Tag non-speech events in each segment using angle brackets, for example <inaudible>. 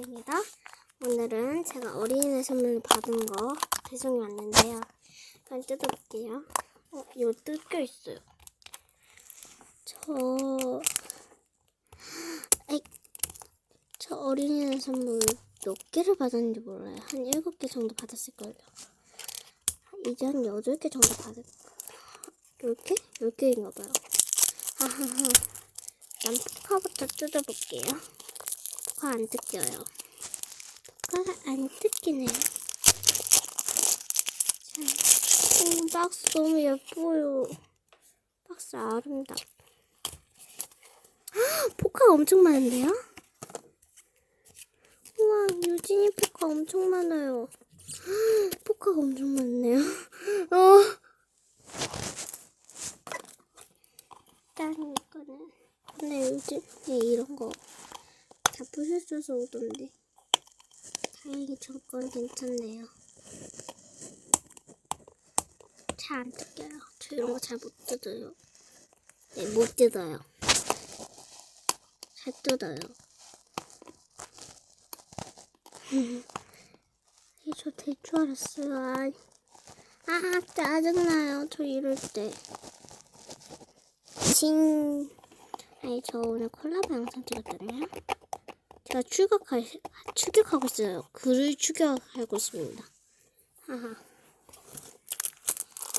반갑습니다. 오늘은 제가 어린이날 선물로 받은 거 배송이 왔는데요. 한번 뜯어볼게요. 어, 이거 뜯겨 있어요. 저, 에이, 저 어린이날 선물 몇 개를 받았는지 몰라요. 한 일곱 개 정도 받았을 거예요. 이제 한 여덟 개 정도 받을 열 개? 열 개인가 봐요. 하하하. 난 포카부터 뜯어볼게요. 포카 안 뜯겨요. 포카가 안 뜯기네요. 자, 오, 박스 너무 예뻐요. 박스 아름답. 헉, 포카가 엄청 많은데요? 우와, 유진이 포카 엄청 많아요. 헉, 포카가 엄청 많네요. <laughs> 어. 일단 이거는 근데 요즘 네, 이런 거 다 부셔줘서 오던데 다행히 저건 괜찮네요. 잘 안 뜯겨요. 저 이런 거 잘 못 뜯어요. 네, 못 뜯어요. 잘 뜯어요. <laughs> 저될줄 알았어요. 아, 아 짜증나요. 저 이럴 때. 진. 아니, 저 오늘 콜라보 영상 찍었잖아요. 제가 추격할, 추격하고 있어요. 글을 추격하고 있습니다. 하하.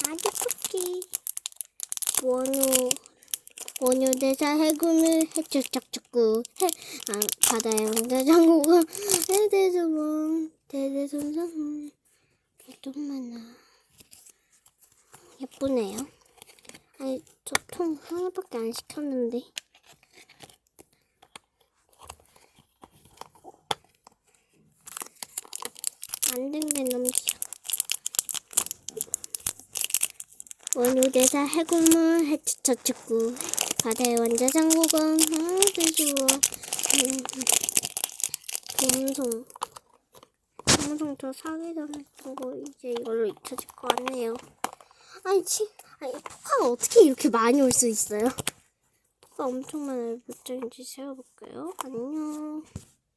아주 토끼. 원유, 원유 대사 해금을 해적적적구 해, 아, 바다의 왕자장구가 해대주문, 대대손상, 개좀 많아. 예쁘네요. 아니, 저통 하나밖에 안 시켰는데. 만든 게 너무 귀여워. 원유대사 해골물 해치쳐축구 바다의 원자 장구건 대주워 금송 금송 저 사기 전에 했던 거 이제 이걸로 잊혀질 것 같네요. 아니 치 아니 포카가 어떻게 이렇게 많이 올 수 있어요? 포카 엄청 많아요. 몇 장인지 세어볼게요. 안녕.